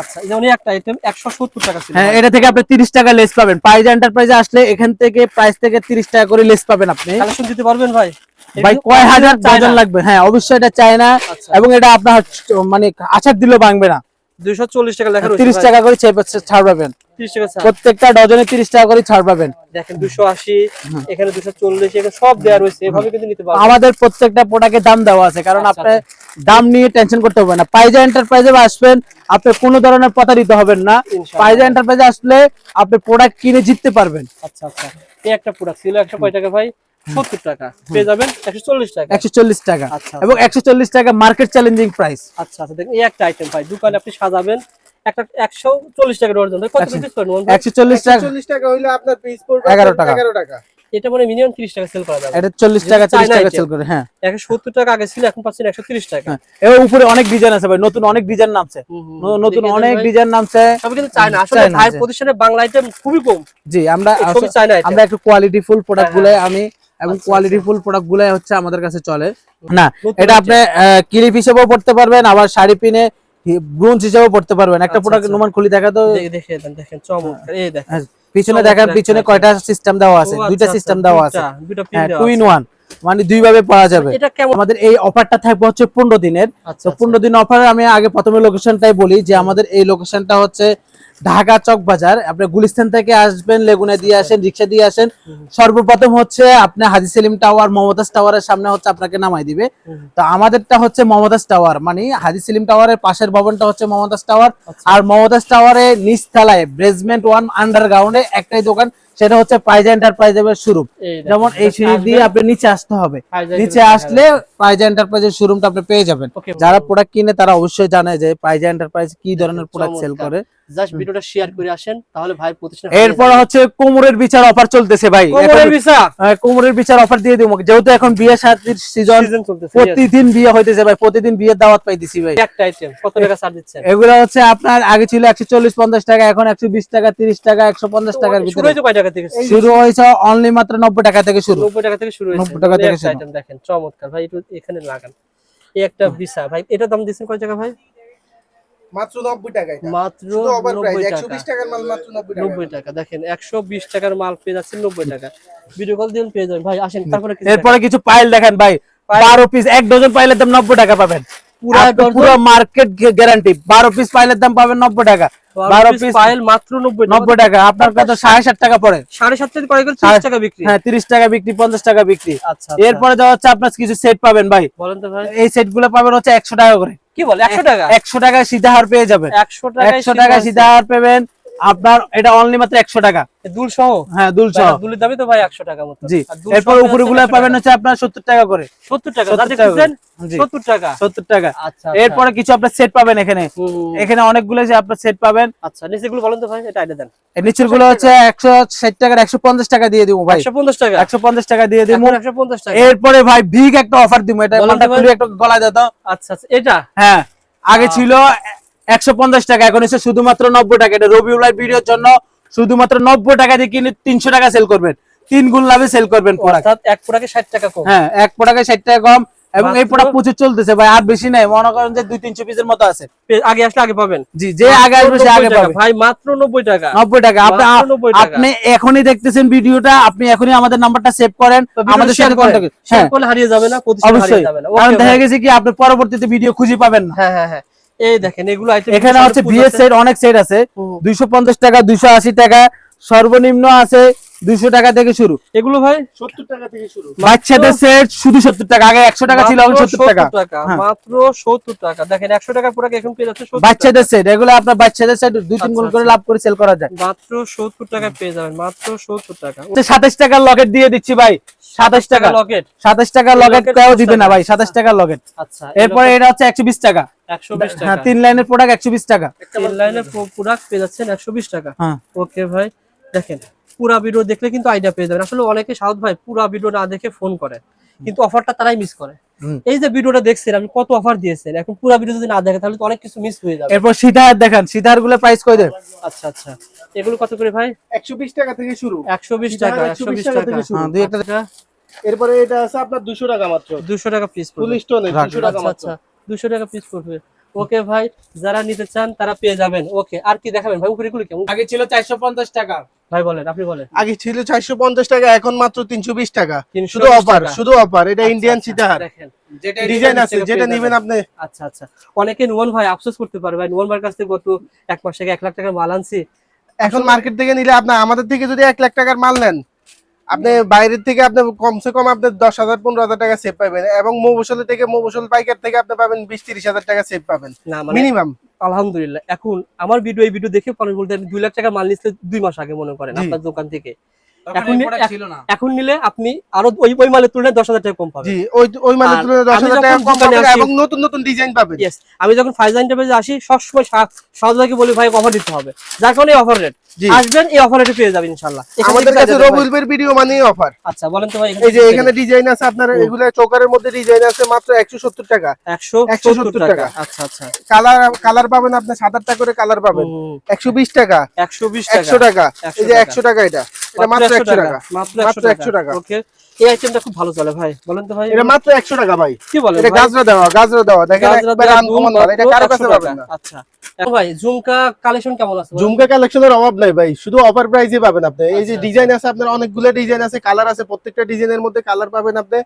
আচ্ছা যেমন একটা আইটেম একশো সত্তর টাকা ছিল। হ্যাঁ এটা থেকে আপনি তিরিশ টাকা লেস পাবেন। পাইজা এন্টারপ্রাইজে আসলে এখান থেকে প্রাইস থেকে তিরিশ টাকা করে লেস পাবেন আপনি। কালেকশন দিতে পারবেন ভাই? ভাই কয় হাজার ডজন লাগবে? হ্যাঁ অবশ্যই এটা চাই না। আচ্ছা। এবং এটা আপনার মানে আচার দিলেও ভাঙবে না। দুইশো চল্লিশ টাকা লেখা রয়েছে তিরিশ ভাই। টাকা করে ছাড় পাবেন। প্রত্যেকটা ডজনে তিরিশ টাকা করে ছাড় পাবেন। দেখেন দুশো আশি এখানে দুশো চল্লিশ এখানে সব দেওয়া রয়েছে। এভাবে কিন্তু নিতে পারবেন। আমাদের প্রত্যেকটা প্রোডাক্টের দাম দেওয়া আছে কারণ আচ্ছা, আপনি দাম নিয়ে টেনশন করতে হবে না। পাইজা এন্টারপ্রাইজে আসবেন আপনি কোনো ধরনের প্রতারিত হবেন না। পাইজা এন্টারপ্রাইজে আসলে আপনি প্রোডাক্ট কিনে জিততে পারবেন। আচ্ছা আচ্ছা। এই একটা প্রোডাক্ট ছিল একশো কয় টাকা ভাই? সত্তর টাকা। পেয়ে যাবেন একশো চল্লিশ টাকা। একশো চল্লিশ টাকা। আচ্ছা, এবং একশো চল্লিশ টাকা মার্কেট চ্যালেঞ্জিং প্রাইস আচ্ছা আচ্ছা। দেখেন এই একটা আইটেম ভাই। দোকানে আপনি সাজাবেন একটা একশো চল্লিশ টাকা ডজন কত পিস করেন বলুন? টাকা। চল্লিশ টাকা হইলে আপনার পিস পড়বে 11 টাকা। এগারো টাকা। এটা মানে মিনিমাম তিরিশ টাকা সেল করা যাবে। এটা চল্লিশ টাকা যেটা চল্লিশ চায়না টাকা সেল করে হ্যাঁ। একশো সত্তর টাকা আগে ছিল এখন পাচ্ছেন একশো তিরিশ টাকা। হ্যাঁ। উপরে অনেক ডিজাইন আছে ভাই নতুন অনেক ডিজাইন নামছে। নতুন অনেক ডিজাইন নামছে। সব কিন্তু চায়না আসলে ভাই প্রতিষ্ঠানে বাংলা আইটেম খুবই কম। জি আমরা আমরা একটু কোয়ালিটি ফুল প্রোডাক্ট হ্যাঁ, গুলো আমি এবং আচ্ছা, কোয়ালিটি ফুল প্রোডাক্টগুলো হচ্ছে আমাদের কাছে চলে। না এটা। আপনি ক্লিপ হিসেবেও পড়তে পারবেন আবার শাড়ি পিনে ব্রুঞ্জ হিসাবে পড়তে পারবেন। একটা আচ্ছা, প্রোডাক্ট নোমান খুলি দেখা তো দেখে দেখে দেন দেখেন চমৎকার এই দেখেন। হ্যাঁ, পিছনে দেখেন পিছনে কয়টা সিস্টেম দেওয়া আছে? দুইটা আচ্ছা, সিস্টেম আচ্ছা, দেওয়া আছে। দুইটা, দুইটা হ্যাঁ টু ইন ওয়ান মানে দুই ভাবে পাওয়া যাবে। আমাদের এই অফারটা থাকবে হচ্ছে পনেরো দিনের। আচ্ছা তো পনেরো দিন অফার আমি আগে প্রথমে লোকেশনটাই বলি যে আমাদের এই লোকেশনটা হচ্ছে ঢাকা চক বাজার। আপনি গুলিস্তান থেকে আসবেন লেগুনে দিয়ে আসেন রিক্সা দিয়ে আসেন। সর্বপ্রথম হচ্ছে আপনি হাজি সেলিম টাওয়ার মমতাজ টাওয়ারের সামনে হচ্ছে আপনাকে নামাই দিবে। তো আমাদেরটা হচ্ছে মমতাজ টাওয়ার মানে হাজি সেলিম টাওয়ারের পাশের ভবনটা হচ্ছে মমতাজ টাওয়ার। আচ্ছা। আর মমতাজ টাওয়ারে নিচতলায় বেসমেন্ট ওয়ান আন্ডারগ্রাউন্ডে একটাই দোকান সেটা হচ্ছে পাইজা এন্টারপ্রাইজের শুরু। যেমন এই সিঁড়ি দিয়ে আপনি নিচে আসতে হবে। নিচে আসলে পাইজা এন্টারপ্রাইজের শোরুমটা আপনি পেয়ে যাবেন। যারা প্রোডাক্ট কিনে তারা অবশ্যই জানে যে পাইজা এন্টারপ্রাইজ কি ধরনের প্রোডাক্ট সেল করে। জাস্ট ভিডিওটা শেয়ার করে আসেন তাহলে ভাই প্রতিষ্ঠান এরপর হচ্ছে কোমরের বিচার অফার চলতেছে ভাই। কোমরের ভিসা আহ, কোমরের বিচার অফার দিয়ে দিব। যেহেতু এখন বিয়ে শাদীর সিজন। প্রতিদিন বিয়ে হইতেছে ভাই প্রতিদিন বিয়ের দাওয়াত পাইতেছি ভাই। একটা আইটেম কত টাকা ছাড় দিচ্ছেন? এগুলো হচ্ছে আপনার আগে ছিল একশো চল্লিশ পঞ্চাশ টাকা এখন একশো বিশ টাকা তিরিশ টাকা একশো পঞ্চাশ টাকার শুরু ভিতরে। হয়েছে কয় টাকা থেকে শুরু? হয়েছে অনলি মাত্র নব্বই টাকা থেকে শুরু। নব্বই টাকা থেকে শুরু হয়েছে। 90 টাকা থেকে শুরু। আইটেম দেখেন চমৎকার। ভাই একটু এখানে লাগান। এই একটা ভিসা। ভাই এটা দাম দিচ্ছেন কয় টাকা ভাই? মাত্র টাকা এটা। মাত্র টাকার মাল মাত্র টাকা নব্বই টাকা দেখেন একশো বিশ টাকার মাল পেয়ে যাচ্ছেন নব্বই টাকা। ভিডিও কল দিন পেয়ে যাবেন। ভাই আসেন তারপরে এরপরে কিছু পাইল দেখেন ভাই। পাইল। বারো পিস এক ডজন পাইলের দাম নব্বই টাকা পাবেন। পুরো পুরো মার্কেট গ্যারান্টি বারো পিস পাইলের দাম পাবেন নব্বই টাকা। বারো বারো পিস পাইল মাত্র নব্বই টাকা নব্বই টাকা। আপনার কাছে সাড়ে সাত টাকা পড়ে। সাড়ে সাত থেকে কয় করে? তিরিশ টাকা বিক্রি। হ্যাঁ তিরিশ টাকা বিক্রি পঞ্চাশ টাকা বিক্রি। আচ্ছা আচ্ছা। এরপরে যাওয়া হচ্ছে আপনার কিছু সেট পাবেন ভাই। বলেন তো ভাই। এই সেটগুলো পাবেন হচ্ছে একশো টাকা করে। কি বলে? একশো টাকা? একশো হার পেয়ে যাবেন। একশো টাকা একশো টাকায় সিধা হার পাবেন। আপনার এটা অনলি মাত্র একশো টাকা। দুল সহ? হ্যাঁ দুল সহ। দুলের দামই তো ভাই একশো টাকা মতো। জি এরপর উপরে গুলো 100 পাবেন হচ্ছে আপনার সত্তর টাকা করে। সত্তর টাকা 70 টাকা খুঁজছেন জি। সত্তর টাকা। সত্তর টাকা। আচ্ছা এরপরে কিছু আপনার সেট পাবেন এখানে। এখানে অনেকগুলো যে আপনার সেট পাবেন। আচ্ছা নিচে গুলো বলেন তো ভাই এটা আইডিয়া দেন। নিচেরগুলো হচ্ছে একশো ষাট টাকার একশো পঞ্চাশ টাকা দিয়ে দিব ভাই। একশো পঞ্চাশ টাকা? একশো পঞ্চাশ টাকা দিয়ে দিব। একশো পঞ্চাশ টাকা। এরপরে ভাই বিগ একটা অফার দিব। এটা একটু গলায় দিত আচ্ছা আচ্ছা এটা? হ্যাঁ আগে ছিল একশো পঞ্চাশ টাকা। এখন হচ্ছে শুধুমাত্র নব্বই টাকা। এটা রবিউলার ভিডিওর জন্য শুধুমাত্র নব্বই টাকা দিয়ে কিনে তিনশো টাকা সেল করবেন। তিন গুণ লাভে সেল করবেন এক প্রোডাক্টে ষাট টাকা কম। হ্যাঁ এক প্রোডাক্টে ষাট টাকা কম এবং এই প্রোডাক্ট প্রচুর চলতেছে ভাই আর বেশি নাই। মনে করেন যে দুই তিনশো পিসের মতো আছে। আগে আসলে আগে পাবেন। জি যে আগে আসবে সে আগে 90 পাবে। ভাই মাত্র নব্বই টাকা। নব্বই টাকা। আপনি মাত্র 90 টাকা। আপনি এখনই দেখতেছেন ভিডিওটা। আপনি এখনই আমাদের নাম্বারটা সেভ করেন। আমাদের সাথে। কন্ট্যাক্ট হ্যাঁ। হারিয়ে যাবে না অবশ্যই হারিয়ে যাবে না। কারণ দেখা গেছে কি আপনি পরবর্তীতে ভিডিও খুঁজে পাবেন না। হ্যাঁ হ্যাঁ হ্যাঁ। এই দেখেন এগুলো এখানে হচ্ছে বিএস সেট অনেক সেট আছে হুম। দুইশো পঞ্চাশ টাকা দুইশো আশি টাকা সর্বনিম্ন আছে দুইশো টাকা থেকে শুরু। এগুলো ভাই? সত্তর টাকা থেকে শুরু। বাচ্চাদের সেট শুধু সত্তর টাকা আগে একশো টাকা ছিল এখন সত্তর টাকা। 70 টাকা হ্যাঁ। মাত্র সত্তর টাকা। দেখেন একশো টাকা পুরো এখন পেয়ে যাচ্ছে বাচ্চাদের সেট এগুলো আপনার বাচ্চাদের সেট দুই তিন গুণ আচ্ছা, করে আচ্ছা। লাভ করে সেল করা যায়। মাত্র সত্তর টাকা পেয়ে যাবেন মাত্র সত্তর টাকা। সাতাশ টাকার লকেট দিয়ে দিচ্ছি ভাই সাতাশ টাকা। লকেট সাতাশ টাকার লকেট কেউ দিবে না ভাই সাতাশ টাকার লকেট আচ্ছা এরপরে এটা হচ্ছে একশো বিশ টাকা। একশো বিশ হ্যাঁ টাকা। তিন লাইনের প্রোডাক্ট একশো বিশ টাকা। তিন লাইনে প্রোডাক্ট পেয়ে যাচ্ছেন একশো বিশ টাকা। হ্যাঁ। ওকে ভাই দেখেন পুরা ভিডিও দেখলে কিন্তু আইডিয়া পেয়ে যাবেন। আসলে অনেকে সাউথ ভাই পুরা ভিডিও না দেখে ফোন করে কিন্তু অফারটা তারাই মিস করে। এই যে ভিডিওটা দেখছেন আপনি কত অফার দিয়েছেন? এখন পুরা ভিডিও যদি না দেখে তাহলে তো অনেক কিছু মিস হয়ে যাবে। এরপর সীতাহার দেখান সিধারগুলো প্রাইস কই দেন? আচ্ছা আচ্ছা। এগুলো কত করে ভাই? একশো বিশ টাকা থেকে শুরু। একশো বিশ এটা টাকা 120 একশো বিশ টাকা থেকে শুরু। হ্যাঁ, দুই একটা আচ্ছা। এরপরে এটা আছে আপনার দুশো টাকা মাত্র। দুশো টাকা পিস ফুল পড়বে। রাখ, দুশো টাকা আচ্ছা মাত্র। আচ্ছা। দুশো টাকা পিস পড়বে। ওকে ভাই যারা নিতে চান তারা পেয়ে যাবেন। ওকে আর কি দেখাবেন? ভাই উপরে গুলো কেমন? আগে ছিল চারশো পঞ্চাশ টাকা। ভাই বলেন আপনি বলেন। আগে ছিল চারশো পঞ্চাশ টাকা এখন মাত্র তিনশো বিশ টাকা। শুধু অফার শুধু অফার এটা আচ্ছা, ইন্ডিয়ান আচ্ছা, দেখেন। যেটা ডিজাইন আছে যেটা নিবেন আপনি। আচ্ছা আচ্ছা। অনেকে নুমান ভাই আফসোস করতে পারে। ভাই নুমান ভাইয়ের কাছ থেকে গত এক মাস থেকে এক লাখ টাকার মাল আনছি। এখন মার্কেট থেকে নিলে আপনার আমাদের থেকে যদি এক লাখ টাকার মাল নেন আপনি বাইরের থেকে আপনি কমসে কম আপনি দশ হাজার পনেরো হাজার টাকা সেভ পাবেন এবং মৌবসলের থেকে মৌবসল পাইকার থেকে আপনি পাবেন বিশ তিরিশ হাজার টাকা সেভ পাবেন। না মানে মিনিমাম আলহামদুলিল্লাহ। এখন আমার ভিডিও এই ভিডিও দেখে পরে বলতে দুই লাখ টাকা মাল নিচ্ছে দুই মাস আগে মনে করেন আপনার দোকান থেকে। এখন নিলে আপনি আরও ওই ওই মালের তুলনায় দশ হাজার টাকা কম পাবেন। জি ওই ওই মালের তুলনায় দশ হাজার টাকা কম পাবেন এবং নতুন নতুন ডিজাইন পাবেন। আমি যখন আসি সবসময় বলি ভাই অফার দিতে হবে। যার কারণে অফার রেট আসবেন এই অফার রেটে পেয়ে যাবেন ইনশাল্লাহ। আমাদের কাছে ভিডিও মানেই অফার আচ্ছা বলেন তো ভাই এই যে এখানে ডিজাইন আছে আপনার এগুলো চোকারের মধ্যে ডিজাইন আছে মাত্র একশো সত্তর টাকা। একশো 170 সত্তর টাকা। আচ্ছা আচ্ছা। কালার কালার পাবেন আপনি সাত আটটা করে কালার পাবেন। হুম, একশো বিশ টাকা। একশো বিশ একশো টাকা। টাকা এই যে একশো টাকা এটা। এটা মাত্র একশো টাকা মাত্র মাত্র 100 টাকা। টাকা। ওকে এই আইটেমটা খুব ভালো চলে ভাই বলেন তো ভাই। এটা মাত্র একশো টাকা ভাই। কি বলেন এটা গাজরা দেওয়া গাজরা দেওয়া। দেখেন গাজরা আনকমন মাল এটা মাত্র কাছে পাবেন না। আচ্ছা ভাই ঝুমকা কালেকশন কেমন আছে? বলেন? ঝুমকা কালেকশনের অভাব নাই ভাই। শুধু অফার প্রাইসে পাবেন আপনি। এই যে আচ্ছা, ডিজাইন আছে আপনার অনেকগুলো ডিজাইন আছে কালার আছে প্রত্যেকটা ডিজাইনের মধ্যে কালার পাবেন আপনি।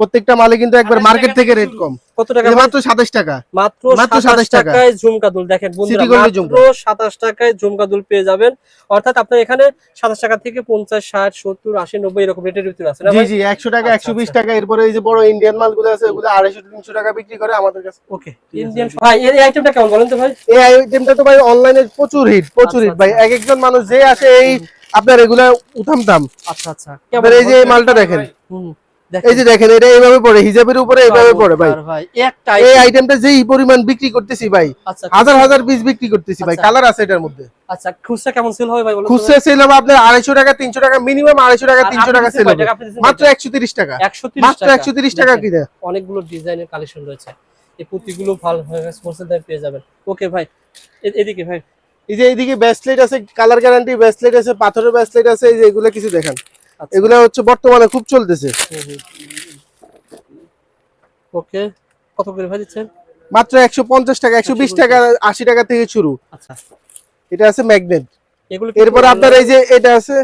প্রত্যেকটা মালে কিন্তু একবার মার্কেট থেকে রেট কম। কত টাকা মাত্র সাতাশ টাকা। মাত্র মাত্র 27 27 টাকায় ঝুমকা দুল। দেখেন বন্ধুরা মাত্র 27 টাকায় ঝুমকা দুল পেয়ে যাবেন। অর্থাৎ আপনার এখানে 27 টাকা থেকে 50 60 70 80 90 এরকম রেটের ভিতরে আছে না জি ভাই? জি একশো টাকা আচ্ছা, একশো বিশ আচ্ছা। টাকা। এরপরে এই যে বড় ইন্ডিয়ান মালগুলো আছে ওগুলো আড়াইশো তিনশো টাকা বিক্রি করে আমাদের কাছে। ওকে ইন্ডিয়ান ভাই এই আইটেমটা কেমন বলেন তো ভাই? এই আইটেমটা তো ভাই অনলাইনে প্রচুর হিট প্রচুর আচ্ছা, হিট ভাই। আচ্ছা। এক একজন মানুষ যে আসে এই আপনার এগুলা উঠামতাম আচ্ছা আচ্ছা। এই যে মালটা দেখেন। হুম। এই যে দেখেন এটা এইভাবে পড়ে হিজাবের উপরে এইভাবে পড়ে ভাই। এই আইটেমটা যেই পরিমাণ বিক্রি করতেছি ভাই আচ্ছা। হাজার হাজার পিস বিক্রি করতেছি ভাই। আচ্ছা। কালার আছে এটার মধ্যে। আচ্ছা খুচরা কেমন সেল হবে ভাই বলেন খুচরা সেল হবে আপনার আড়াইশো টাকা টাকা মিনিমাম আড়াইশো টাকা আর তিনশো আপনি টাকা সেল হবে। টাকা? আপনি দিচ্ছেন মাত্র কয় একশো তিরিশ টাকা। টাকা? 130 মাত্র টাকা। একশো তিরিশ টাকা দেখেন, কিনে। অনেকগুলো ডিজাইনের কালেকশন রয়েছে। এই পুঁতিগুলো ভালো হোলসেল পেয়ে যাবেন। ওকে ভাই। এদিকে ভাই। এই যে এইদিকে ব্যাসলেট আছে কালার গ্যারান্টি ব্যাসলেট আছে পাথরের ব্যাসলেট আছে এই যে এগুলো কিছু দেখেন। আচ্ছা এগুলো হচ্ছে বর্তমানে খুব চলতেছে। ওকে কত করে ভাই দিচ্ছেন? মাত্র একশো পঞ্চাশ টাকা একশো বিশ টাকা আশি টাকা থেকে শুরু। আচ্ছা। এটা আছে ম্যাগনেট। এগুলো এরপর আপনার এই যে এটা আছে।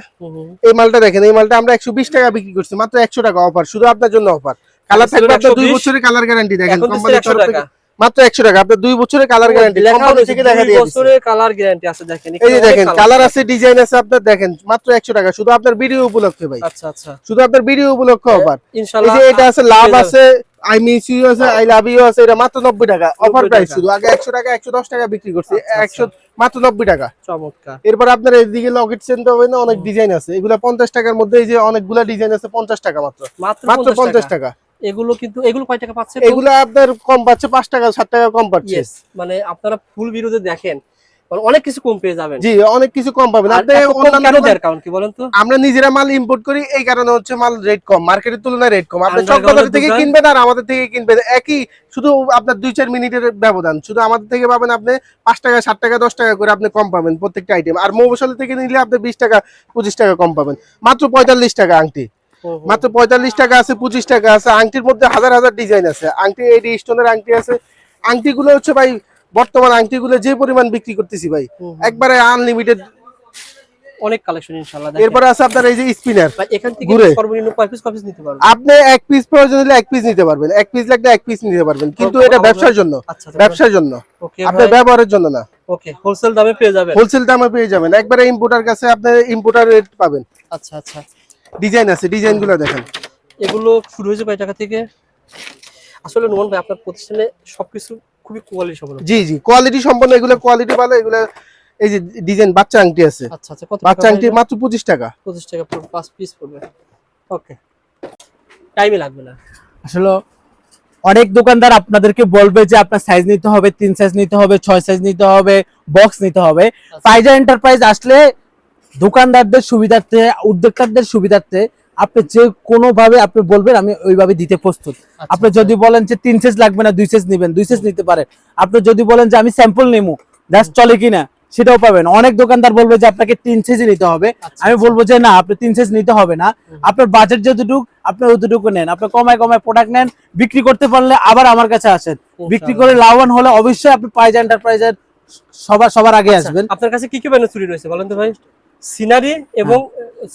এই মালটা দেখেন এই মালটা আমরা একশো বিশ টাকা বিক্রি করছি মাত্র একশো টাকা অফার শুধু আপনার জন্য অফার। কালার থাকবে আপনার দুই বছরের কালার গ্যারান্টি দেখেন কোম্পানির তরফ থেকে। মাত্র একশো টাকা। আপনার দুই বছরের কালার গ্যারান্টি কোম্পানি থেকে দেখা দিয়ে বছরের কালার গ্যারান্টি আছে দেখেন এই যে অনেক দেখেন কালার আছে। ডিজাইন আছে আপনার দেখেন মাত্র একশো টাকা। শুধু আপনার ভিডিও উপলক্ষে ভাই। আচ্ছা আচ্ছা। শুধু আপনার ভিডিও উপলক্ষে অফার এই যে এটা আছে লাভ আছে আই মিস ইউ আছে আই লাভ ইউ আছে এটা মাত্র নব্বই টাকা। অফার প্রাইস শুধু। আগে একশো টাকা একশো দশ টাকা বিক্রি করছি আচ্ছা, একশো মাত্র নব্বই টাকা। চমৎকার। এরপর আপনার এইদিকে লকেট সেন্ট হবে না অনেক ডিজাইন আছে। এগুলা পঞ্চাশ টাকার মধ্যে এই যে অনেকগুলা ডিজাইন আছে পঞ্চাশ টাকা মাত্র। মাত্র মাত্র 50 পঞ্চাশ টাকা। টাকা। এগুলো কিন্তু এগুলো কয় টাকা পাচ্ছে? এগুলা আপনার কম পাচ্ছে পাঁচ টাকা সাত টাকা কম পাচ্ছে। মানে আপনারা ফুল বিরোধে দেখেন অনেক কিছু কম পেয়ে যাবেন। জি অনেক কিছু কম পাবেন। কারণ কি বলেন তো? আমরা নিজেরা মাল ইম্পোর্ট করি এই কারণে হচ্ছে মাল রেট কম মার্কেটের তুলনায় রেট কম। আপনি এর থেকে কিনবেন আর আমাদের থেকে কিনবেন। একই শুধু আপনার দুই চার মিনিটের ব্যবধান। শুধু আমাদের থেকে পাবেন আপনি পাঁচ টাকা সাত টাকা দশ টাকা করে আপনি কম পাবেন প্রত্যেকটা আইটেম আর মৌবশালী থেকে নিলে আপনি বিশ টাকা পঁচিশ টাকা কম পাবেন। মাত্র পঁয়তাল্লিশ টাকা আংটি। মাত্র পঁয়তাল্লিশ টাকা আছে পঁচিশ টাকা আছে। আংটির মধ্যে হাজার হাজার ডিজাইন আছে। আংটি এডি স্টোনের আংটি আছে আংটিগুলো হচ্ছে ভাই বর্তমান আংটিগুলো যে পরিমাণ বিক্রি করতেছি ভাই। একবারে আনলিমিটেড অনেক কালেকশন ইনশাআল্লাহ এরপরে আছে আপনার এই যে স্পিনার এখান থেকে সর্বনিম্ন কয় পিস পিস নিতে পারবেন? আপনি এক পিস প্রয়োজন হলে এক পিস নিতে পারবেন। এক পিস লাগলে এক পিস নিতে পারবেন। কিন্তু এটা ব্যবসার জন্য। আচ্ছা আচ্ছা ব্যবসার জন্য। আপনার ব্যবহারের জন্য না। ওকে হোলসেল দামে পেয়ে যাবেন। হোলসেল দামে পেয়ে যাবেন। একবারে ইম্পোর্টার কাছে আপনি ইম্পোর্টার রেট পাবেন। আচ্ছা আচ্ছা। ডিজাইন আছে ডিজাইনগুলো দেখেন। এগুলো শুরু হয়েছে কয় টাকা থেকে? আসলে নোমান ভাই আপনার প্রতিষ্ঠানে সবকিছু খুবই কোয়ালিটি সম্পন্ন। জি জি কোয়ালিটি সম্পন্ন এগুলো কোয়ালিটি ভালো এগুলো এই যে ডিজাইন বাচ্চা আংটি আছে। আচ্ছা আচ্ছা কত বাচ্চা আংটি মাত্র পঁচিশ টাকা। পঁচিশ টাকা পড়বে পাঁচ পিস পড়বে। ওকে টাইমে লাগবে না। আসলে অনেক দোকানদার আপনাদেরকে বলবে যে আপনার সাইজ নিতে হবে তিন সাইজ নিতে হবে ছয় সাইজ নিতে হবে বক্স নিতে হবে। ফাইজা এন্টারপ্রাইজ আসলে দোকানদারদের সুবিধার্থে উদ্যোক্তাদের সুবিধার্থে আপনি যে কোনো ভাবে আপনি বলবেন আমি ওইভাবে দিতে প্রস্তুত। আচ্ছা, আপনি যদি বলেন যে তিন সেজ লাগবে না দুই সেজ নেবেন দুই সেজ নিতে পারেন। আপনি যদি বলেন যে আমি স্যাম্পল নেব জাস্ট চলে কিনা সেটাও পাবেন। অনেক দোকানদার বলবে যে আপনাকে তিন সেজই নিতে হবে। আচ্ছা, আমি আচ্ছা। বলব যে না আপনি তিন সেজ নিতে হবে না। আপনার বাজেট যতটুকু আপনি অতটুকু নেন। আপনি কমায় কমায় প্রোডাক্ট নেন বিক্রি করতে পারলে আবার আমার কাছে আসেন। বিক্রি করে লাভবান হলে অবশ্যই আপনি পাইজ এন্টারপ্রাইজের সবার সবার আগে আসবেন। আপনার কাছে কি কি চুরি রয়েছে বলেন তো ভাই? সিনারি এবং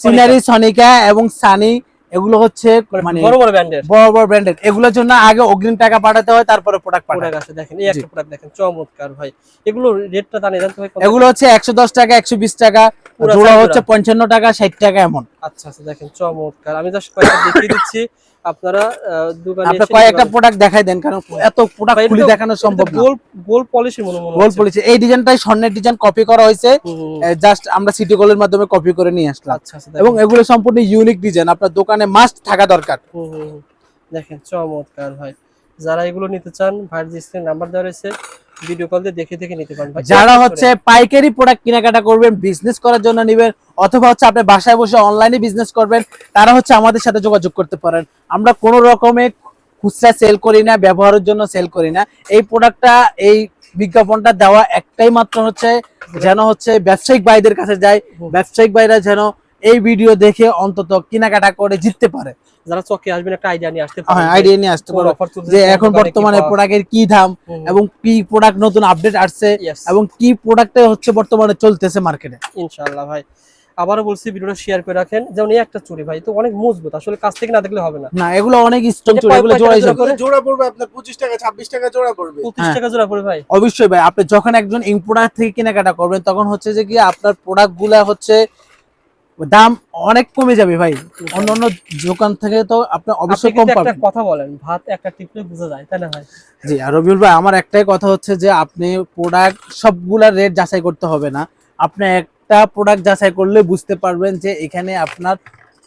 সিনারি সনিকা। এবং সানি এগুলো হচ্ছে মানে মানে বড় বড় ব্র্যান্ডের বড় বড় ব্র্যান্ডের এগুলোর জন্য আগে অগ্রিম টাকা পাঠাতে হয় তারপরে প্রোডাক্ট পাঠাতে আছে দেখেন এই একটা প্রোডাক্ট দেখেন চমৎকার ভাই। এগুলো রেটটা জানেন জানতে ভাই এগুলো হচ্ছে একশো দশ টাকা একশো বিশ টাকা পুরা জোড়া হচ্ছে পঞ্চান্ন টাকা ষাট টাকা এমন। আচ্ছা আচ্ছা দেখেন চমৎকার। আমি জাস্ট কয়েকটা দেখিয়ে দিচ্ছি। আপনারা দোকানে আপনি কয়েকটা প্রোডাক্ট দেখাই দেন কারণ এত প্রোডাক্ট খুলে দেখানো সম্ভব না। গোল গোল পলিশের মনে মনে গোল। পলিসি এই ডিজাইনটাই স্বর্ণের ডিজাইন কপি করা হয়েছে। জাস্ট আমরা সিটি গোলের মাধ্যমে কপি করে নিয়ে আসলাম। আচ্ছা আচ্ছা এবং এগুলো সম্পূর্ণ ইউনিক ডিজাইন আপনার দোকানে মাস্ট থাকা দরকার। দেখেন চমৎকার ভাই। যারা এগুলো নিতে চান ভাইয়ের যে স্ক্রিন নাম্বার দেওয়া রয়েছে ভিডিও কল দিয়ে দেখে দেখে নিতে পারেন যারা হচ্ছে পাইকারি প্রোডাক্ট কেনাকাটা করবেন বিজনেস করার জন্য নেবেন অথবা হচ্ছে আপনি বাসায় বসে অনলাইনে বিজনেস করবেন তারা হচ্ছে আমাদের সাথে যোগাযোগ করতে পারেন। আমরা কোনো রকমের খুচরা সেল করি না ব্যবহারের জন্য সেল করি না। এই প্রোডাক্টটা এই বিজ্ঞাপনটা দেওয়া একটাই মাত্র হচ্ছে যেন হচ্ছে ব্যবসায়িক ভাইদের কাছে যায়। ব্যবসায়িক ভাইরা যেন এই ভিডিও দেখে অন্তত কেনাকাটা করে জিততে পারে। যারা চকে আসবেন একটা আইডিয়া নিয়ে আসতে হ্যাঁ পারেন আইডিয়া নিয়ে আসতে পারে। যে এখন কি বর্তমানে প্রোডাক্টের কি দাম এবং কি প্রোডাক্ট নতুন আপডেট আসছে এবং কি প্রোডাক্টে হচ্ছে বর্তমানে চলতেছে মার্কেটে ইনশাআল্লাহ ভাই। আবারও বলছি ভিডিওটা শেয়ার করে রাখেন। যেমন এই একটা চুরি ভাই তো অনেক মজবুত। আসলে কাছ থেকে না দেখলে হবে না। না এগুলো অনেক স্ট্রং কয় এগুলো জোড়া? জোড়া পড়বে আপনার পঁচিশ টাকা ছাব্বিশ টাকা জোড়া পড়বে। পঁচিশ হ্যাঁ। টাকা জোড়া পড়ে ভাই। অবশ্যই ভাই আপনি যখন একজন ইম্পোর্টার থেকে কেনাকাটা করবেন তখন হচ্ছে যে কি আপনার প্রোডাক্টগুলা হচ্ছে দাম অনেক কমে যাবে ভাই। অন্য অন্য দোকান থেকে তো আপনি অবশ্যই কম পাবেন। কথা বলেন ভাত একটা টিপলে বোঝা যায় তাই না ভাই? জি আর রবিউল ভাই আমার একটাই কথা হচ্ছে যে আপনি প্রোডাক্ট সবগুলা রেট যাচাই করতে হবে না। আপনি একটা প্রোডাক্ট যাচাই করলে বুঝতে পারবেন যে এখানে আপনার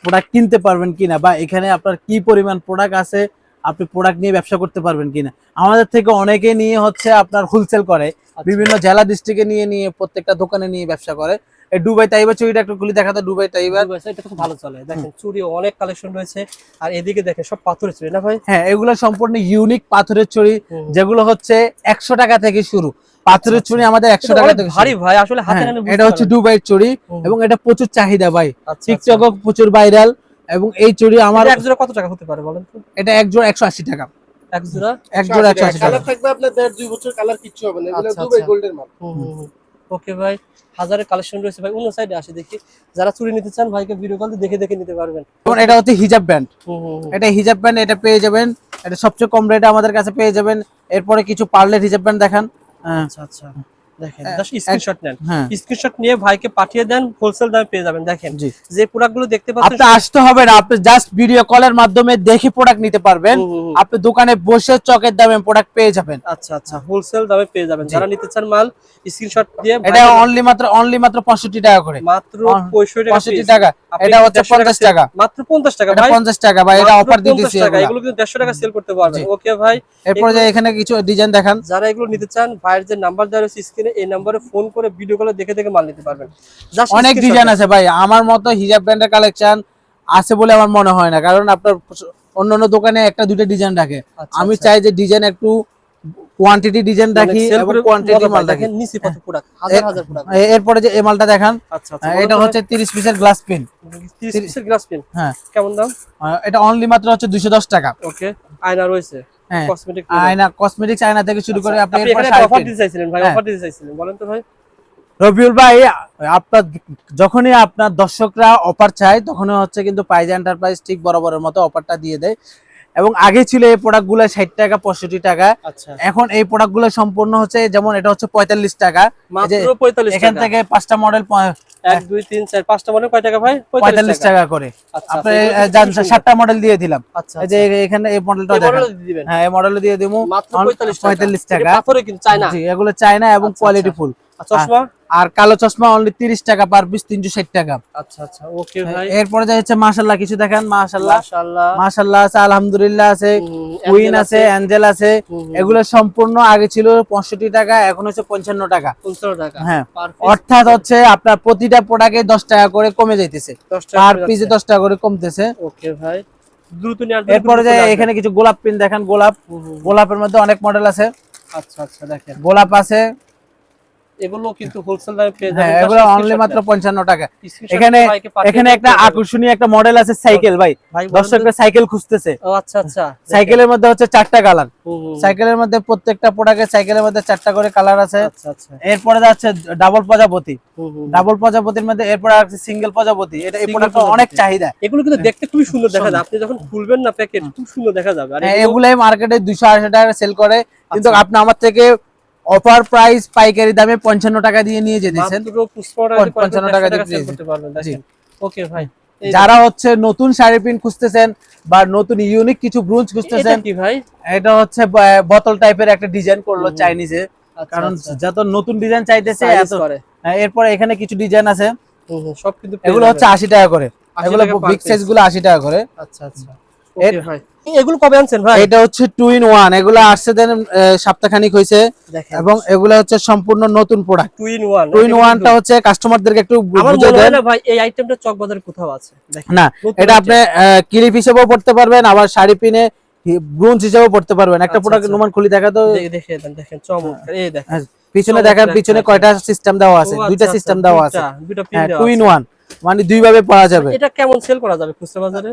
প্রোডাক্ট কিনতে পারবেন কিনা বা এখানে আপনার কি পরিমাণ প্রোডাক্ট আছে আপনি প্রোডাক্ট নিয়ে ব্যবসা করতে পারবেন কিনা। আমাদের থেকে অনেকে নিয়ে হচ্ছে আপনার হোলসেল করে আচ্ছা। বিভিন্ন জেলা ডিস্ট্রিক্টে নিয়ে নিয়ে প্রত্যেকটা দোকানে নিয়ে ব্যবসা করে। দুবাই টাইবার চুরিটা একটু খুলে দেখাতো দুবাই টাইবার এটা খুব ভালো চলে। দেখেন চুরি অনেক কালেকশন রয়েছে। আর এদিকে দেখেন সব পাথরের চুরি না ভাই? হ্যাঁ এগুলো সম্পূর্ণ ইউনিক পাথরের চুরি যেগুলো হচ্ছে একশো টাকা থেকে শুরু। পাথরের আচ্ছা, চুরি আমাদের একশো টাকা থেকে ভারী ভাই আসলে হাতে হ্যাঁ, এটা হচ্ছে। দুবাইয়ের চুরি এবং এটা প্রচুর চাহিদা ভাই। আচ্ছা, টিকটকও প্রচুর ভাইরাল এবং এই চুরি আচ্ছা। আমার এক জোড়া কত টাকা হতে পারে বলেন তো? এটা এক জোড়া একশো আশি টাকা। এক জোড়া এক জোড়া একশো আশি টাকা। কালার থাকবে আপনার দেড় দুই বছর কালার কিচ্ছু হবে না। এগুলো আচ্ছা, দুবাই আচ্ছা। গোল্ডের মাল। ওকে ভাই হাজারের কালেকশন রয়েছে। ভাই অন্য সাইডে আসে দেখি। যারা চুরি নিতে চান ভাইকে ভিডিও কল দেখে দেখে নিতে পারবেন। এটা হচ্ছে হিজাব ব্যান্ড। এটা হিজাব ব্যান্ড এটা পেয়ে যাবেন। এটা সবচেয়ে কম রেটে আমাদের কাছে পেয়ে যাবেন। এরপরে কিছু পার্লের হিজাব ব্যান্ড দেখান। হ্যাঁ, আচ্ছা আচ্ছা। দেখেন জাস্ট স্ক্রিনশট নেন। হ্যাঁ। স্ক্রিনশট নিয়ে ভাইকে পাঠিয়ে দেন হোলসেল দামে পেয়ে যাবেন। দেখেন যে প্রোডাক্ট দেখতে পাচ্ছেন আপনি আসতে হবে না আপনি জাস্ট ভিডিও কলের মাধ্যমে দেখে প্রোডাক্ট নিতে পারবেন। হুম, হুম, হুম। আপনি দোকানে বসে চকের দামে প্রোডাক্ট পেয়ে যাবেন। আচ্ছা আচ্ছা হোলসেল দামে পেয়ে যাবেন। যারা নিতে চান মাল স্ক্রিনশট দিয়ে এটা অনলি মাত্র অনলি মাত্র পঁয়ষট্টি টাকা করে। মাত্র 65 টাকা। টাকা। আপনি এটা হচ্ছে 150 পঞ্চাশ টাকা। মাত্র 50 টাকা ভাই। পঞ্চাশ টাকা ভাই এটা অফার 50 দিতেছি টাকা এগুলো। কিন্তু 150 টাকা সেল করতে পারবেন। ওকে ভাই। এরপরে এখানে কিছু ডিজাইন দেখান। যারা এগুলো নিতে চান ভাইয়ের যে নাম্বার দেওয়া রয়েছে স্ক্রিনে এই নাম্বারে ফোন করে ভিডিও কলে দেখে দেখে মাল নিতে পারবেন। অনেক ডিজাইন আছে ভাই। আমার মতো হিজাব ব্র্যান্ডের কালেকশন আছে বলে আমার মনে হয় না। কারণ আপনার অন্য অন্য দোকানে একটা দুটো ডিজাইন রাখে। আচ্ছা, আমি আচ্ছা। চাই যে ডিজাইন একটু কোয়ান্টিটি ডিজাইন রাখি এবং কোয়ান্টিটি মাল রাখি। নিচে কত প্রোডাক্ট হাজার হাজার প্রোডাক্ট এরপরে যে এই মালটা দেখান। আচ্ছা এটা হচ্ছে 30 পিসের গ্লাস পেন 30 পিসের গ্লাস পেন হ্যাঁ। কেমন দাম? এটা অনলি মাত্র হচ্ছে 210 টাকা। ওকে আয়না রয়েছে। কসমেটিক আয়না কসমেটিক্স আয়না থেকে শুরু করে আপনি অফার দিতে চাইছিলেন ভাই হ্যাঁ। অফার দিতে চাইছিলেন বলেন তো ভাই। রবিউল ভাই আপনার যখনই আপনার দর্শকরা অফার চায় তখনই হচ্ছে কিন্তু পাইজ এন্টারপ্রাইজ ঠিক বরাবরের মতো অফারটা দিয়ে দেয়। এবং আগে ছিল এই প্রোডাক্টগুলো ষাট টাকা পঁয়ষট্টি টাকা। আচ্ছা। এখন এই প্রোডাক্টগুলো সম্পূর্ণ হচ্ছে যেমন এটা হচ্ছে পঁয়তাল্লিশ টাকা। মাত্র যে 45 এখান থেকে পাঁচটা মডেল এক দুই তিন চার পাঁচটা মানে কয় টাকা ভাই? পঁয়তাল্লিশ টাকা। করে। আচ্ছা আপনি আচ্ছা। সাতটা মডেল দিয়ে দিলাম। যে এখানে এই মডেলটা হ্যাঁ এই মডেল দিয়ে দিব মাত্র 45 টাকা। 45 টাকা। এটা পাথরে কিন্তু চায়না জি এগুলো চায়না এবং কোয়ালিটি ফুল চশমা? আর কালো চশমা অনলি তিরিশ টাকা পার পিস তিনশো ষাট টাকা। আচ্ছা আচ্ছা ওকে ভাই। এরপরে যে হচ্ছে মাশাল্লাহ কিছু দেখেন মাশাল্লাহ। মাশাআল্লাহ মাশাল্লাহ আছে আলহামদুলিল্লাহ আছে। কুইন আছে। অ্যাঞ্জেল আছে। এগুলো সম্পূর্ণ আগে ছিল পঁয়ষট্টি টাকা এখন হচ্ছে পঞ্চান্ন টাকা। 55 টাকা। হ্যাঁ অর্থাৎ হচ্ছে আপনার প্রতিটা প্রোডাক্টে দশ টাকা করে কমে যাইতেছে। 10 পার পিসে যাচ্ছে। দশ টাকা করে কমতেছে। ওকে ভাই। দ্রুত এরপরে যে এখানে কিছু গোলাপ পিন দেখেন গোলাপ। গোলাপের মধ্যে অনেক মডেল আছে। আচ্ছা আচ্ছা দেখেন। গোলাপ আছে এগুলো কিন্তু হোলসেল পেয়ে হ্যাঁ যাবেন এগুলো অনলি মাত্র পঞ্চান্ন টাকা। এখানে একটা আকর্ষণীয় একটা মডেল আছে সাইকেল ভাই। ভাই দর্শকরা সাইকেল খুঁজতেছে। ও আচ্ছা আচ্ছা। সাইকেলের মধ্যে হচ্ছে চারটা কালার সাইকেলের মধ্যে প্রত্যেকটা প্রোডাক্টে সাইকেলের মধ্যে চারটা করে কালার আছে। আচ্ছা এরপরে যাচ্ছে ডাবল প্রজাপতি। ডাবল প্রজাপতির মধ্যে এরপরে আছে সিঙ্গেল প্রজাপতি। এটা এই অনেক চাহিদা। এগুলো কিন্তু দেখতে খুবই সুন্দর দেখা যায়। আপনি যখন খুলবেন না প্যাকেট খুব সুন্দর দেখা যাবে। আর হ্যাঁ, এগুলো এগুলাই মার্কেটে দুশো আড়াইশো টাকা সেল করে। কিন্তু। আপনি আমার থেকে অফার প্রাইস পাইকারি দামে পঞ্চান্ন টাকা দিয়ে নিয়ে যেতেছেন। মাত্র 55 টাকা দিয়ে পঞ্চান্ন টাকা ওকে ভাই যারা হচ্ছে নতুন শাড়ি প্রিন্ট খুঁজতেছেন বা নতুন ইউনিক কিছু ব্রুঞ্জ খুঁজতেছেন কি ভাই? এটা হচ্ছে বোতল টাইপের একটা ডিজাইন করল চাইনিজে আচ্ছা, কারণ আচ্ছা। যত নতুন ডিজাইন চাইতেছে এত হ্যাঁ, এরপরে এখানে কিছু ডিজাইন আছে। সব কিন্তু এগুলো হচ্ছে। আশি টাকা করে। এগুলো বিগ piece। সাইজগুলো আশি টাকা করে। আচ্ছা আচ্ছা। এগুলো কবে আনছেন ভাই? এটা হচ্ছে টু ইন ওয়ান এগুলো আসছে দেন সপ্তাহখানিক হয়েছে এবং এগুলো হচ্ছে সম্পূর্ণ নতুন product two in one two in ওয়ানটা হচ্ছে কাস্টমারদেরকে একটু বুঝে দেন। না ভাই এই আইটেমটা চকবাজারে কোথাও আছে। না এটা আপনি ক্লিপ হিসেবেও পড়তে পারবেন আবার শাড়ি পিনে ব্রুঞ্জ হিসেবেও পড়তে পারবেন। একটা আচ্ছা, প্রোডাক্ট আচ্ছা। নুমান খুলি দেখা তো দেখে দেন দেখেন চমৎকার। এই দেখেন হ্যাঁ, পিছনে দেখেন পিছনে কয়টা সিস্টেম দেওয়া আছে? আচ্ছা, দুইটা আচ্ছা, সিস্টেম দেওয়া আছে। দুইটা, পিন দেওয়া টু ইন ওয়ান মানে দুই ভাবে পড়া যাবে। এটা কেমন সেল করা যাবে? খুচরা বাজারে?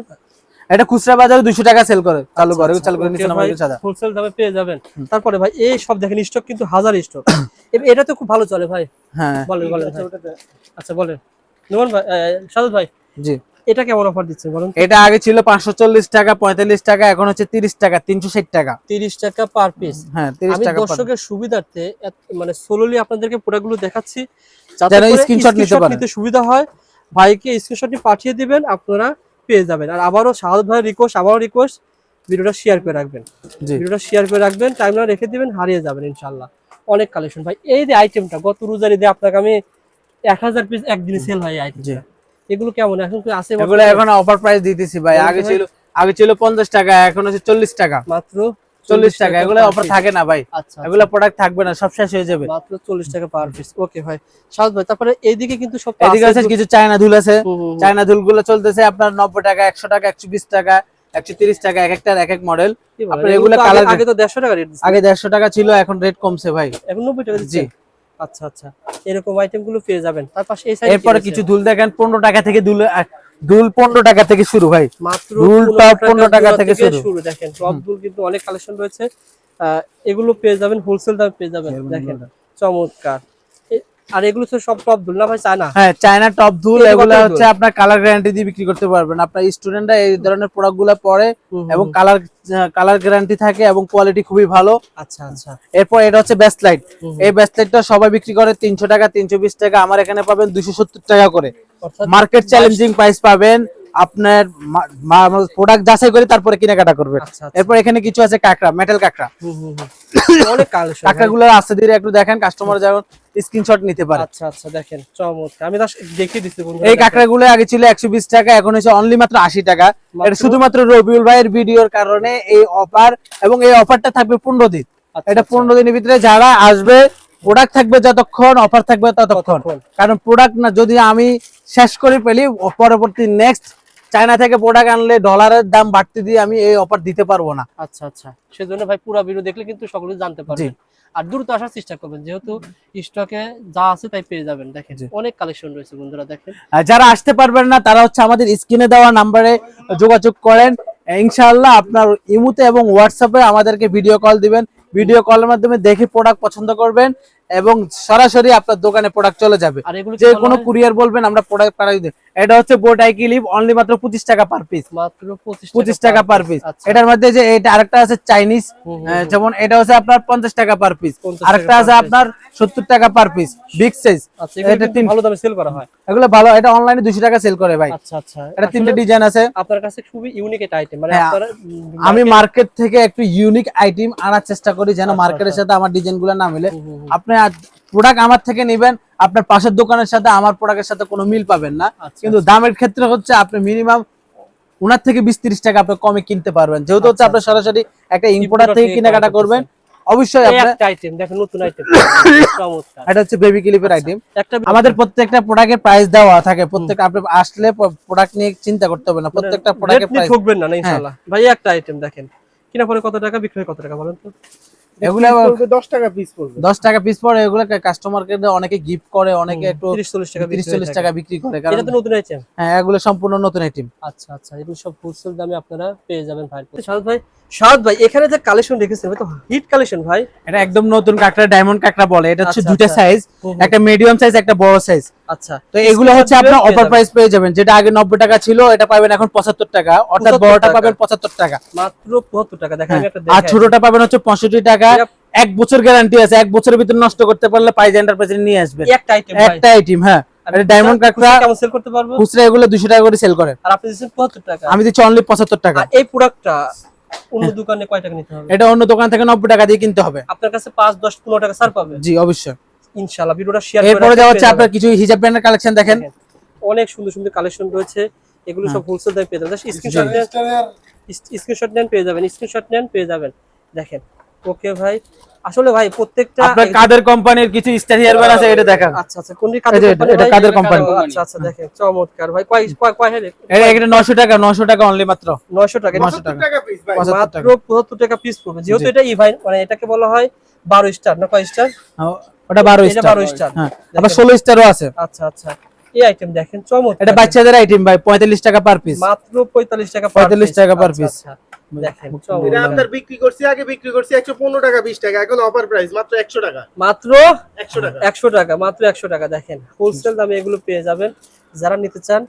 এটা খুচরা বাজারে দুশো টাকা সেল করে চালু করে চালু করে নিচে নামাই সাদা হোলসেল দামে পেয়ে যাবেন। তারপরে ভাই এই সব দেখেন স্টক কিন্তু হাজার স্টক এটা তো খুব ভালো চলে ভাই। হ্যাঁ। বলেন। আচ্ছা বলেন। নোমান ভাই সাদত ভাই জি। এটা কেমন অফার দিচ্ছেন বলুন এটা আগে ছিল পাঁচশো চল্লিশ টাকা পঁয়তাল্লিশ টাকা এখন হচ্ছে তিরিশ টাকা তিনশো ষাট টাকা। তিরিশ টাকা পার পিস হ্যাঁ তিরিশ আমি টাকা per- দর্শকের সুবিধার্থে মানে সোলোলি আপনাদেরকে প্রোডাক্টগুলো দেখাচ্ছি। screenshot নিতে সুবিধা হয় ভাইকে স্ক্রিনশটটি পাঠিয়ে দিবেন আপনারা পেয়ে যাবেন। আর আবারও শাহাদ ভাই রিকোয়েস্ট আবারও রিকোয়েস্ট ভিডিওটা শেয়ার করে রাখবেন। জি। ভিডিওটা শেয়ার করে রাখবেন টাইমলাইন রেখে দিবেন হারিয়ে যাবেন ইনশাল্লাহ অনেক কালেকশন ভাই এই যে আইটেমটা গত রোজার ঈদে আপনাকে আমি এক হাজার পিস একদিনে সেল হয় আইটেমটা এগুলো কেমন? এখন কি আছে এগুলো এখন অফার প্রাইস দিতেছি ভাই। আগে ছিল আগে ছিল পঞ্চাশ টাকা এখন আছে চল্লিশ টাকা। মাত্র চল্লিশ টাকা এগুলো অফার থাকে না ভাই। আচ্ছা এগুলো প্রোডাক্ট থাকবে না সব শেষ হয়ে যাবে। মাত্র চল্লিশ টাকা পার পিস ওকে ভাই। শাহাদ ভাই তারপরে এইদিকে কিন্তু সব এদিকে আছে কিছু চায়না দুল আছে। চায়না দুলগুলো চলতেছে আপনার নব্বই টাকা একশো টাকা একশো বিশ টাকা একশো তিরিশ টাকা এক একটার এক এক মডেল? আপনার এগুলো তো আগে- তো দেড়শো টাকা রেট আগে দেড়শো টাকা ছিল এখন রেট কমছে ভাই। এখন নব্বই টাকা জি। আচ্ছা আচ্ছা। এরকম আইটেমগুলো পেয়ে যাবেন। তার পাশে এই সাইডে এরপরে কিছু দুল দেখেন পনেরো টাকা থেকে দুল দুল পনেরো টাকা থেকে শুরু ভাই। মাত্র দুল 15 top 15 টাকা থেকে শুরু। দেখেন টপ দুল কিন্তু অনেক কালেকশন রয়েছে। এগুলো পেয়ে যাবেন হোলসেল দামে পেয়ে যাবেন দেখেন চমৎকার। আর এগুলো তো সব টপ দুল না ভাই চায় না হ্যাঁ চায়না টপ দুল এগুলো হচ্ছে আপনার কালার গ্যারান্টি দিয়ে বিক্রি করতে পারবেন। আপনার স্টুডেন্টরা এই ধরনের প্রোডাক্টগুলো পরে এবং কালার কালার গ্যারান্টি থাকে এবং কোয়ালিটি খুবই ভালো। আচ্ছা আচ্ছা। এরপর এটা হচ্ছে বেস্ট লাইট হুম, এই বেস্ট লাইটটা সবাই বিক্রি করে তিনশো টাকা তিনশো বিশ টাকা আমার এখানে পাবেন দুশো সত্তর টাকা করে। মার্কেট চ্যালেঞ্জিং প্রাইস পাবেন আপনার প্রোডাক্ট যাচাই করে তারপরে কেনাকাটা করবেন আচ্ছা আচ্ছা। এরপর এখানে কিছু আছে কাঁকড়া মেটাল কাঁকড়া। অনেক কাঁকড়া গুলো আস্তে ধীরে একটু দেখেন কাস্টমার যেমন স্ক্রিনশট নিতে পারে। আচ্ছা আচ্ছা দেখেন চমৎকার। আমি দেখিয়ে দিচ্ছি এই দেখেন। কাঁকড়া গুলো আগে ছিল একশো বিশ টাকা এখন হচ্ছে অনলি মাত্র আশি টাকা। এটা শুধুমাত্র রবিউল ভাইয়ের ভিডিওর কারণে এই অফার এবং এই অফারটা থাকবে পনেরো দিন। আচ্ছা, এটা আচ্ছা। পনেরো দিনের ভিতরে যারা আসবে প্রোডাক্ট থাকবে যতক্ষণ অফার থাকবে ততক্ষণ। কারণ প্রোডাক্ট না যদি আমি শেষ করে ফেলি পরবর্তী নেক্সট চায়না থেকে প্রোডাক্ট আনলে ডলারের দাম বাড়তে দিয়ে আমি এই অফার দিতে পারব না। আচ্ছা আচ্ছা। সেজন্য ভাই পুরো ভিডিও দেখলে কিন্তু সকলে জানতে পারবেন আর দ্রুত আসার চেষ্টা করবেন যেহেতু স্টকে যা আছে তাই পেয়ে যাবেন। দেখেন অনেক কালেকশন রয়েছে বন্ধুরা দেখেন। যারা আসতে পারবেন না তারা হচ্ছে আমাদের স্ক্রিনে দেওয়া নাম্বারে যোগাযোগ করেন। ইনশাআল্লাহ আপনার ইমুতে এবং হোয়াটসঅ্যাপে আমাদেরকে ভিডিও কল দিবেন। ভিডিও কলের মাধ্যমে দেখে প্রোডাক্ট পছন্দ করবেন। এবং সরাসরি আপনার দোকানে প্রোডাক্ট চলে যাবে। যে কোনো কুরিয়ার বলবেন আমরা প্রোডাক্ট পাঠাই দিই এটা হচ্ছে বোটাই ক্লিপ অনলি মাত্র পঁচিশ টাকা পার পিস মাত্র পঁচিশ পঁচিশ টাকা পার পিস আচ্ছা। এটার মধ্যে যে এটা আরেকটা আছে চাইনিজ যেমন এটা হচ্ছে আপনার পঞ্চাশ টাকা পার পিস আরেকটা আছে আপনার সত্তর টাকা পার পিস বিগ সাইজ আচ্ছা এটা তিন- ভালো দামে সেল করা হয়? এগুলো ভালো এটা অনলাইনে দুশো টাকা সেল করে ভাই। আচ্ছা আচ্ছা। এটা তিনটে ডিজাইন আছে। আপনার কাছে খুবই ইউনিক একটা আইটেম মানে হ্যাঁ, আপনারা আমি মার্কেট থেকে একটু ইউনিক আইটেম আনার চেষ্টা করি যেন আচ্ছা, মার্কেটের আচ্ছা। সাথে আমার ডিজাইনগুলো না মিলে। আপনি প্রোডাক্ট আমার থেকে নেবেন আপনার পাশের দোকানের সাথে আমার প্রোডাক্টের সাথে কোনো মিল পাবেন না। আচ্ছা, কিন্তু দামের ক্ষেত্রে হচ্ছে আপনি মিনিমাম উনার থেকে বিশ তিরিশ টাকা আপনি কমে কিনতে পারবেন। যেহেতু হচ্ছে আচ্ছা, আপনি সরাসরি একটা ইম্পোর্টার থেকে কেনাকাটা করবেন। অবশ্যই একটা আইটেম দেখেন নতুন আইটেম চমৎকার। এটা হচ্ছে বেবি ক্লিপের আইটেম আমাদের প্রত্যেকটা প্রোডাক্টের প্রাইস দেওয়া থাকে। প্রত্যেক আপনি আসলে প্রোডাক্ট নিয়ে চিন্তা করতে হবে না। প্রত্যেকটা প্রোডাক্টের রেট নিয়ে প্রাইস ঠকবেন না ইনশাআল্লাহ। ভাই একটা আইটেম দেখেন। কিনা পরে কত টাকা বিক্রি হয় কত টাকা বলেন তো? এগুলো piece 10 টাকা পিস পড়বে। টাকা পিস পড়ে এগুলো কাস্টমারকে অনেকে গিফট করে অনেকে একটু টাকা তিরিশ চল্লিশ টাকা বিক্রি করে কারণ এটা তো নতুন আইটেম হ্যাঁ এগুলো সম্পূর্ণ নতুন আইটেম আচ্ছা আচ্ছা এগুলো সব হোলসেল দামে আপনারা পেয়ে যাবেন ভাই। ভাই সাদ ভাই এখানে যে কালেকশন রেখেছেন তো হিট কালেকশন ভাই। এটা একদম নতুন কাঁকড়া ডায়মন্ড কাঁকড়া বলে। এটা হচ্ছে আচ্ছা, আচ্ছা। সাইজ হুম। একটা মিডিয়াম সাইজ একটা বড় সাইজ আচ্ছা। তো এগুলো হচ্ছে আপনার অফার। প্রাইস পেয়ে যাবেন। যেটা আগে নব্বই টাকা ছিল এটা পাবেন এখন পঁচাত্তর টাকা। অর্থাৎ বড়টা পাবেন পঁচাত্তর টাকা। মাত্র পঁচাত্তর টাকা। দেখেন হ্যাঁ, একটা আর ছোটটা পাবেন হচ্ছে পঁয়ষট্টি টাকা। এক বছর গ্যারান্টি আছে। এক বছরের ভিতরে নষ্ট করতে পারলে পাইজ এন্টারপ্রাইজ নিয়ে আসবেন। একটা আইটেম ভাই। একটা আইটেম হ্যাঁ। এটা ডায়মন্ড খুচরা- কাঁকড়া। কেমন সেল করতে পারব? খুচরা এগুলো দুশো টাকা করে সেল করে আর আপনি দিচ্ছেন পঁচাত্তর টাকা। আমি দিচ্ছি অনলি পঁচাত্তর টাকা। আর এই প্রোডাক্টটা অন্য দোকানে কয় টাকা নিতে হবে? এটা অন্য দোকান থেকে নব্বই টাকা দিয়ে কিনতে হবে। আপনার কাছে পাঁচ দশ পনেরো টাকা ছাড় পাবে? জি অবশ্যই। ইনশাআল্লাহ ভিডিওটা শেয়ার এরপরে যাওয়া হচ্ছে আপনার কিছু হিজাব ব্র্যান্ডের কালেকশন দেখেন। অনেক সুন্দর সুন্দর কালেকশন রয়েছে এগুলো সব হোলসেল দামে পেয়ে যাবেন। স্ক্রিনশট নেন স্ক্রিনশট নেন পেয়ে যাবেন স্ক্রিনশট নেন পেয়ে যাবেন। দেখেন ওকে ভাই আসলে ভাই প্রত্যেকটা আপনার কাদের কোম্পানির কিছু স্টার হেয়ার ব্যান্ড আছে এটা দেখান। আচ্ছা আচ্ছা এই কাদের কোম্পানি এটা কাদের কোম্পানি? আচ্ছা আচ্ছা দেখেন চমৎকার। ভাই কয় কয় কয় হেলে এটা এটা নশো টাকা নশো টাকা অনলি মাত্র। 900 টাকা 900 টাকা। 75 টাকা পিস ভাই। মাত্র 75 টাকা পিস পড়বে। যেহেতু। এটা ইভাইন মানে এটাকে বলা হয় 12 স্টার না কয় স্টার হ্যাঁ, ওটা বারো এটা স্টার 12 স্টার হ্যাঁ আবার ষোলো স্টারও আছে। আচ্ছা আচ্ছা। এই আইটেম দেখেন চমৎকার। এটা বাচ্চাদের আইটেম ভাই পঁয়তাল্লিশ টাকা পার পিস মাত্র 45 টাকা 45 টাকা per piece। আচ্ছা, দেখেন এটা আপনার বিক্রি করছি আগে বিক্রি করছি 115 টাকা 20 টাকা এখন অফার প্রাইস মাত্র 100 টাকা। মাত্র 100 টাকা। একশো টাকা মাত্র একশো টাকা দেখেন। হোলসেল দামে এগুলো পেয়ে যাবেন। যারা নিতে চান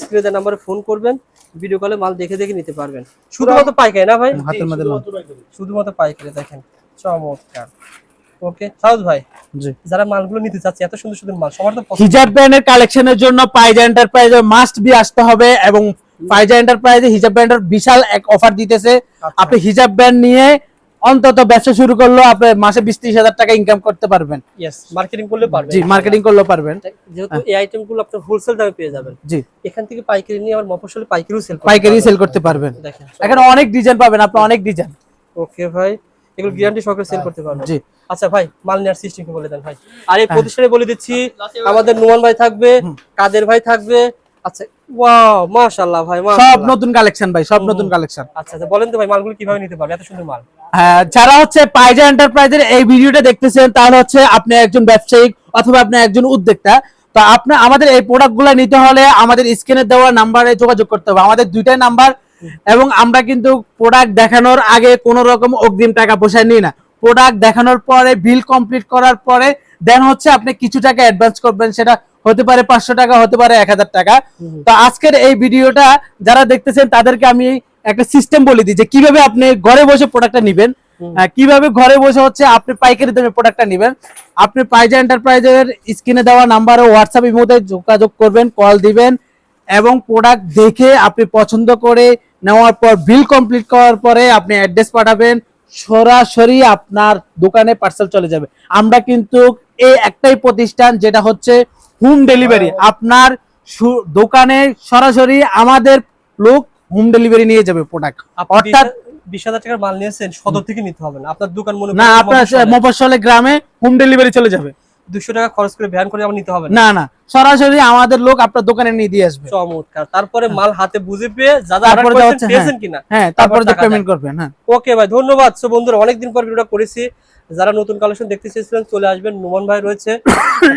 স্ক্রিনে দেওয়া নাম্বারে ফোন করবেন ভিডিও কলে মাল দেখে দেখে নিতে পারবেন। শুধুমাত্র পাইকারি না ভাই? হাতের মধ্যে শুধুমাত্র পাইকারি দেখেন চমৎকার। ওকে সাউদ ভাই জি। যারা মালগুলো নিতে চাচ্ছে এত সুন্দর সুন্দর মাল সবার তো হিজাব ব্র্যান্ডের কালেকশনের জন্য পাইজা এন্টারপ্রাইজে মাস্ট বি আসতে হবে এবং পাইজা এন্টারপ্রাইজে হিজাব ব্র্যান্ডের বিশাল এক অফার দিতেছে। আচ্ছা। আপনি হিজাব ব্র্যান্ড নিয়ে অন্তত ব্যবসা শুরু করলেও আপনি মাসে বিশ ত্রিশ হাজার টাকা ইনকাম করতে পারবেন। মার্কেটিং করলে পারবেন। জি মার্কেটিং করলেও পারবেন। যেহেতু এই আইটেমগুলো আপনি হোলসেল দামে পেয়ে যাবেন। জি। এখান থেকে পাইকারি নিয়ে আবার মফসলে পাইকারিও সেল পাইকারি সেল করতে পারবেন। দেখেন। এখানে অনেক ডিজাইন পাবেন আপনি অনেক ডিজাইন ওকে ভাই। এগুলো গ্যারান্টি সহকারে সেল করতে পারবেন। জি। আচ্ছা ভাই মাল নেওয়ার সিস্টেম কি বলে দেন ভাই? আর এই প্রতিষ্ঠানে বলে দিচ্ছি আমাদের নোমান ভাই থাকবে কাদের ভাই থাকবে? আচ্ছা ওয়াও মাশাআল্লাহ ভাই সব নতুন কালেকশন ভাই সব নতুন কালেকশন আচ্ছা আচ্ছা বলেন তো ভাই মালগুলো কীভাবে নিতে পারবে? এত সুন্দর মাল। হ্যাঁ, যারা হচ্ছে পাইজা এন্টারপ্রাইজের এই ভিডিওটা দেখতেছেন তাহলে হচ্ছে আপনি একজন ব্যবসায়িক অথবা আপনি একজন উদ্যোক্তা। তো আপনার আমাদের এই প্রোডাক্টগুলো নিতে হলে আমাদের স্ক্রিনে দেওয়া নাম্বারে যোগাযোগ করতে হবে। আমাদের দুইটাই নাম্বার এবং আমরা কিন্তু প্রোডাক্ট দেখানোর আগে কোনো রকম অগ্রিম টাকা পয়সা নিই না। প্রোডাক্ট দেখানোর পরে বিল কমপ্লিট করার পরে দেন হচ্ছে আপনি কিছু টাকা অ্যাডভান্স করবেন সেটা হতে পারে পাঁচশো টাকা হতে পারে এক হাজার টাকা। তো আজকের এই ভিডিওটা যারা দেখতেছেন তাদেরকে আমি একটা সিস্টেম বলে দিই যে কীভাবে আপনি ঘরে বসে প্রোডাক্টটা নেবেন কীভাবে ঘরে বসে হচ্ছে আপনি পাইকারি দামে প্রোডাক্টটা নেবেন। আপনি পাইজা এন্টারপ্রাইজের স্ক্রিনে দেওয়া নাম্বারে হোয়াটসঅ্যাপ ইমোতে যোগাযোগ করবেন কল দিবেন। এবং প্রোডাক্ট দেখে আপনি পছন্দ করে নেওয়ার পর বিল কমপ্লিট করার পরে আপনি অ্যাড্রেস পাঠাবেন সরাসরি আপনার দোকানে পার্সেল চলে যাবে। আমরা কিন্তু এই একটাই প্রতিষ্ঠান যেটা হচ্ছে হোম ডেলিভারি আপনার দোকানে সরাসরি আমাদের লোক হোম ডেলিভারি নিয়ে যাবে প্রোডাক্ট অর্থাৎ বিশ হাজার টাকার মাল নিয়েছেন সদর থেকে নিতে হবে না। আপনার দোকান মনে না আপনার মফস্বলে গ্রামে হোম ডেলিভারি চলে যাবে। দুশো টাকা খরচ করে ভ্যান করে আমার নিতে হবে না? না সরাসরি আমাদের লোক আপনার দোকানে নিয়ে দিয়ে আসবে। চমৎকার। তারপরে মাল হাতে বুঝে পেয়ে যা যা তারপরে order যা করেছেন, হচ্ছে, পেয়েছেন কিনা? হ্যাঁ তারপরে যে পেমেন্ট করবেন হ্যাঁ। ওকে ভাই ধন্যবাদ। সো বন্ধুরা অনেকদিন পর ভিডিওটা করেছি। যারা নতুন কালেকশন দেখতে চেয়েছিলেন চলে আসবেন। নোমান ভাই রয়েছে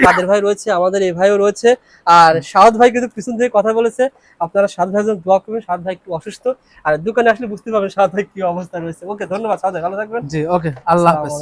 কাদের ভাই রয়েছে আমাদের এই ভাইও রয়েছে। আর সাদ ভাই কিন্তু পিছন থেকে কথা বলেছে। আপনারা সাদ ভাই দোয়া করবেন সাদ ভাই একটু অসুস্থ। আর দোকানে আসলে বুঝতে পারবেন সাদ ভাই কি অবস্থা রয়েছে। ওকে ধন্যবাদ সাদ ভাই ভালো থাকবেন। জি ওকে আল্লাহ হাফেজ।